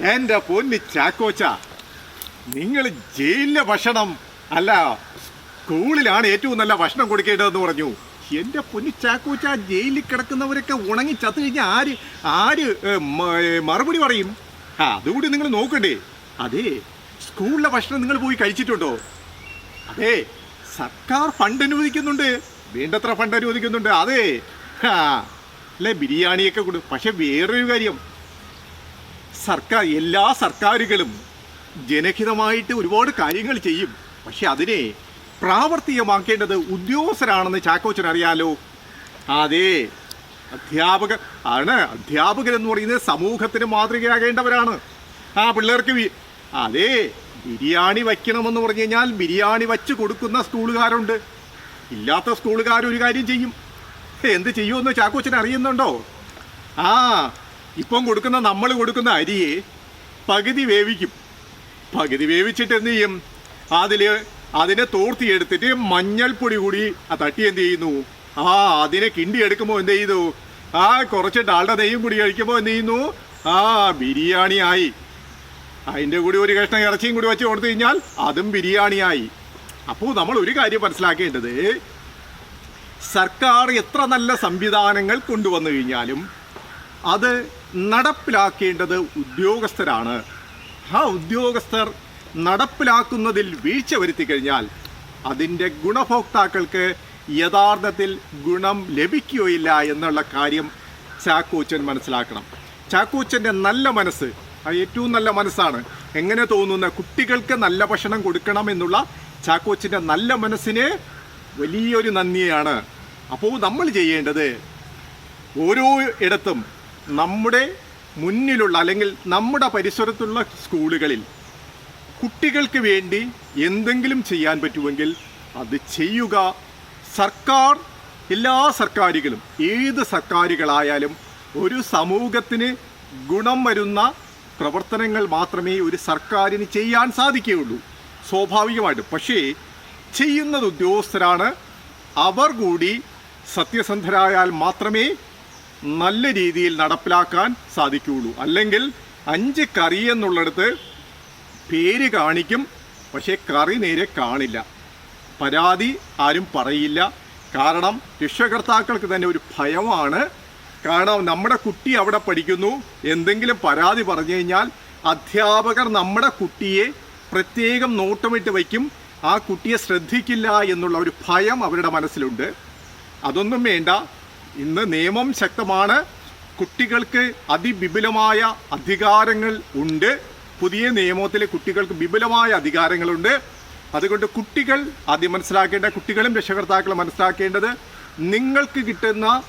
എന്റെ പൊന്നി ചാക്കോച്ച നിങ്ങൾ ജയിലിലെ ഭക്ഷണം അല്ല സ്കൂളിലാണ് ഏറ്റവും നല്ല ഭക്ഷണം കൊടുക്കേണ്ടതെന്ന് പറഞ്ഞു. എന്റെ പൊന്നി ചാക്കോച്ച ജയിലിൽ കിടക്കുന്നവരൊക്കെ ഉണങ്ങി ചത്തു കഴിഞ്ഞാൽ ആര് ആര് മറുപടി പറയും? അതുകൂടി നിങ്ങൾ നോക്കണ്ടേ. അതെ സ്കൂളിലെ ഭക്ഷണം നിങ്ങൾ പോയി കഴിച്ചിട്ടുണ്ടോ? അതെ സർക്കാർ ഫണ്ട് അനുവദിക്കുന്നുണ്ട്. വേണ്ടത്ര ഫണ്ട് അനുവദിക്കുന്നുണ്ട്. അതെ അല്ലെ ബിരിയാണിയൊക്കെ കൊടുക്കും പക്ഷെ വേറൊരു കാര്യം സർക്കാർ എല്ലാ സർക്കാരുകളും ജനഹിതമായിട്ട് ഒരുപാട് കാര്യങ്ങൾ ചെയ്യും. പക്ഷെ അതിനെ പ്രാവർത്തികമാക്കേണ്ടത് ഉദ്യോഗസ്ഥരാണെന്ന് ചാക്കോച്ചൻ അറിയാലോ അതെ. അധ്യാപക ആണ്. അധ്യാപകരെന്ന് പറയുന്നത് സമൂഹത്തിന് മാതൃകയാകേണ്ടവരാണ്. ആ പിള്ളേർക്ക് അതെ. ബിരിയാണി വയ്ക്കണമെന്ന് പറഞ്ഞു കഴിഞ്ഞാൽ ബിരിയാണി വച്ച് കൊടുക്കുന്ന സ്കൂളുകാരുണ്ട്. ഇല്ലാത്ത സ്കൂളുകാർ ഒരു കാര്യം ചെയ്യും. എന്ത് ചെയ്യുമെന്ന് ചാക്കോച്ചൻ അറിയുന്നുണ്ടോ ആ ഇപ്പം കൊടുക്കുന്ന നമ്മൾ കൊടുക്കുന്ന അരിയെ പകുതി വേവിക്കും. പകുതി വേവിച്ചിട്ട് എന്ത് ചെയ്യും? അതിൽ അതിനെ തോർത്തിയെടുത്തിട്ട് മഞ്ഞൾപ്പൊടി കൂടി ആ തട്ടി എന്ത് ചെയ്യുന്നു? ആ അതിനെ കിണ്ടി എടുക്കുമ്പോൾ എന്ത് ചെയ്തു? ആ കുറച്ച് ഡാളുടെ നെയ്യും കൂടി കഴിക്കുമ്പോൾ എന്ത് ചെയ്യുന്നു? ആ ബിരിയാണി ആയി അതിന്റെ കൂടി ഒരു കഷ്ണം ഇറച്ചിയും കൂടി വെച്ച് കൊടുത്തു കഴിഞ്ഞാൽ അതും ബിരിയാണിയായി. അപ്പോൾ നമ്മൾ ഒരു കാര്യം മനസ്സിലാക്കേണ്ടത് സർക്കാർ എത്ര നല്ല സംവിധാനങ്ങൾ കൊണ്ടുവന്നു കഴിഞ്ഞാലും അത് നടപ്പിലാക്കേണ്ടത് ഉദ്യോഗസ്ഥരാണ്. ആ ഉദ്യോഗസ്ഥർ നടപ്പിലാക്കുന്നതിൽ വീഴ്ച വരുത്തി കഴിഞ്ഞാൽ അതിന്റെ ഗുണഭോക്താക്കൾക്ക് യഥാർത്ഥത്തിൽ ഗുണം ലഭിക്കുകയില്ല എന്നുള്ള കാര്യം ചാക്കോച്ചൻ മനസ്സിലാക്കണം. ചാക്കോച്ചന്റെ നല്ല മനസ്സ് ഏറ്റവും നല്ല മനസ്സാണ്. എങ്ങനെ തോന്നുന്ന കുട്ടികൾക്ക് നല്ല ഭക്ഷണം കൊടുക്കണം എന്നുള്ള ചാക്കോച്ചിന്റെ നല്ല മനസ്സിന് വലിയൊരു നന്ദിയാണ്. അപ്പോൾ നമ്മൾ ചെയ്യേണ്ടത് ഓരോ ഇടത്തും നമ്മുടെ മുന്നിലുള്ള അല്ലെങ്കിൽ നമ്മുടെ പരിസരത്തുള്ള സ്കൂളുകളിൽ കുട്ടികൾക്ക് വേണ്ടി എന്തെങ്കിലും ചെയ്യാൻ പറ്റുമെങ്കിൽ അത് ചെയ്യുക. സർക്കാർ എല്ലാ സർക്കാരുകളും ഏത് സർക്കാരുകളായാലും ഒരു സമൂഹത്തിന് ഗുണം വരുന്ന പ്രവർത്തനങ്ങൾ മാത്രമേ ഒരു സർക്കാരിന് ചെയ്യാൻ സാധിക്കുകയുള്ളൂ. സ്വാഭാവികമായിട്ടും. പക്ഷേ ചെയ്യുന്നത് ഉദ്യോഗസ്ഥരാണ്. അവർ കൂടി സത്യസന്ധരായാൽ മാത്രമേ നല്ല രീതിയിൽ നടപ്പിലാക്കാൻ സാധിക്കുകയുള്ളൂ. അല്ലെങ്കിൽ അഞ്ച് കറി എന്നുള്ളിടത്ത് പേര് കാണിക്കും പക്ഷേ കറി നേരെ കാണില്ല. പരാതി ആരും പറയില്ല. കാരണം രക്ഷകർത്താക്കൾക്ക് തന്നെ ഒരു ഭയമാണ്. കാരണം നമ്മുടെ കുട്ടി അവിടെ പഠിക്കുന്നു. എന്തെങ്കിലും പരാതി പറഞ്ഞു കഴിഞ്ഞാൽ അധ്യാപകർ നമ്മുടെ കുട്ടിയെ പ്രത്യേകം നോട്ടമിട്ട് വയ്ക്കും. ആ കുട്ടിയെ ശ്രദ്ധിക്കില്ല എന്നുള്ള ഒരു ഭയം അവരുടെ മനസ്സിലുണ്ട്. അതൊന്നും വേണ്ട. ഇന്ന് നിയമം ശക്തമാണ്. കുട്ടികൾക്ക് അതിവിപുലമായ അധികാരങ്ങൾ ഉണ്ട്. പുതിയ നിയമത്തിൽ കുട്ടികൾക്ക് വിപുലമായ അധികാരങ്ങളുണ്ട്. അതുകൊണ്ട് കുട്ടികൾ ആദ്യം മനസ്സിലാക്കേണ്ട കുട്ടികളും രക്ഷകർത്താക്കളും മനസ്സിലാക്കേണ്ടത് നിങ്ങൾക്ക് കിട്ടുന്ന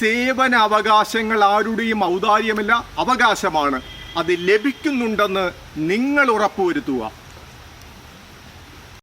സേവന അവകാശങ്ങൾ ആരുടെയും ഔദാര്യമല്ല അവകാശമാണ്. അത് ലഭിക്കുന്നുണ്ടെന്ന് നിങ്ങൾ ഉറപ്പുവരുത്തുക.